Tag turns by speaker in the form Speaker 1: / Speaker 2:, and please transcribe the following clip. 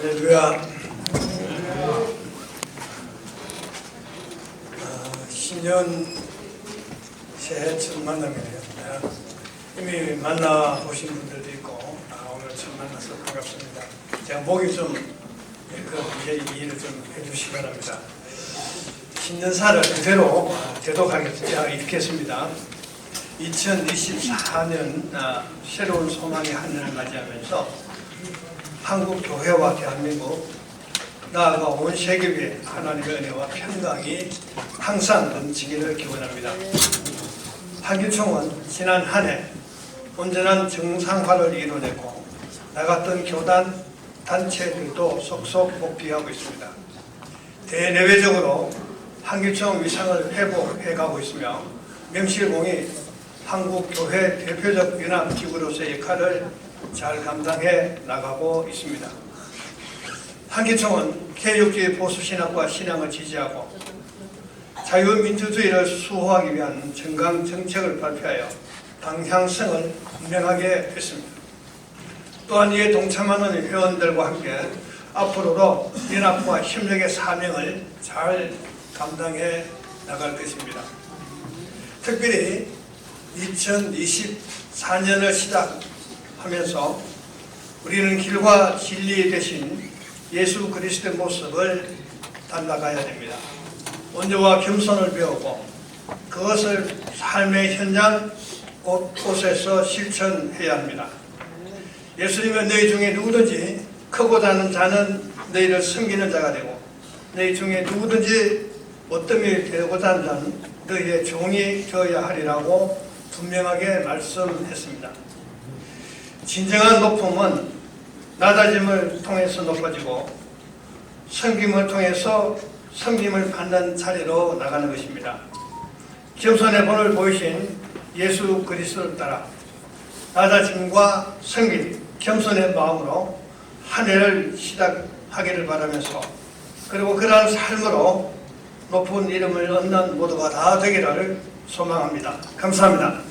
Speaker 1: 할렐루야. 아, 신년 새해 첫 만남이네요. 아, 이미 만나 보신 분들도 있고 아, 오늘 처음 만나서 반갑습니다. 제가 목이 좀 예, 그 이해 이해를 좀 해주시기 바랍니다. 신년사를 그대로 아, 대독하겠습니다. 읽겠습니다. 2024년 아, 새로운 소망의 한 해를 맞이하면서 한국 교회와 대한민국 나아가 온 세계에 하나님의 은혜와 평강이 항상 넘치기를 기원합니다. 한교총은 지난 한 해 온전한 정상화를 이뤄내고 나갔던 교단 단체들도 속속 복귀하고 있습니다. 대내외적으로 한교총 위상을 회복해가고 있으며 명실공히 한국교회 대표적 연합기구로서의 역할을 잘 감당해 나가고 있습니다. 한기총은 개혁주의 보수신학과 신앙을 지지하고 자유민주주의를 수호하기 위한 정강 정책을 발표하여 방향성을 분명하게 했습니다. 또한 이에 동참하는 회원들과 함께 앞으로도 연합과 협력의 사명을 잘 감당해 나갈 것입니다. 특별히 2024년을 시작 하면서 우리는 길과 진리 대신 예수 그리스도의 모습을 닮아가야 됩니다. 온유와 겸손을 배우고 그것을 삶의 현장 곳곳에서 실천해야 합니다. 예수님은 너희 중에 누구든지 크고 작은 자는 너희를 섬기는 자가 되고 너희 중에 누구든지 어떠미 되고자 하는 자는 너희의 종이 되어야 하리라고 분명하게 말씀했습니다. 진정한 높음은 낮아짐을 통해서 높아지고 섬김을 통해서 섬김을 받는 자리로 나가는 것입니다. 겸손의 본을 보이신 예수 그리스도를 따라 낮아짐과 섬김, 겸손의 마음으로 한 해를 시작하기를 바라면서 그리고 그러한 삶으로 높은 이름을 얻는 모두가 다 되기를 소망합니다. 감사합니다.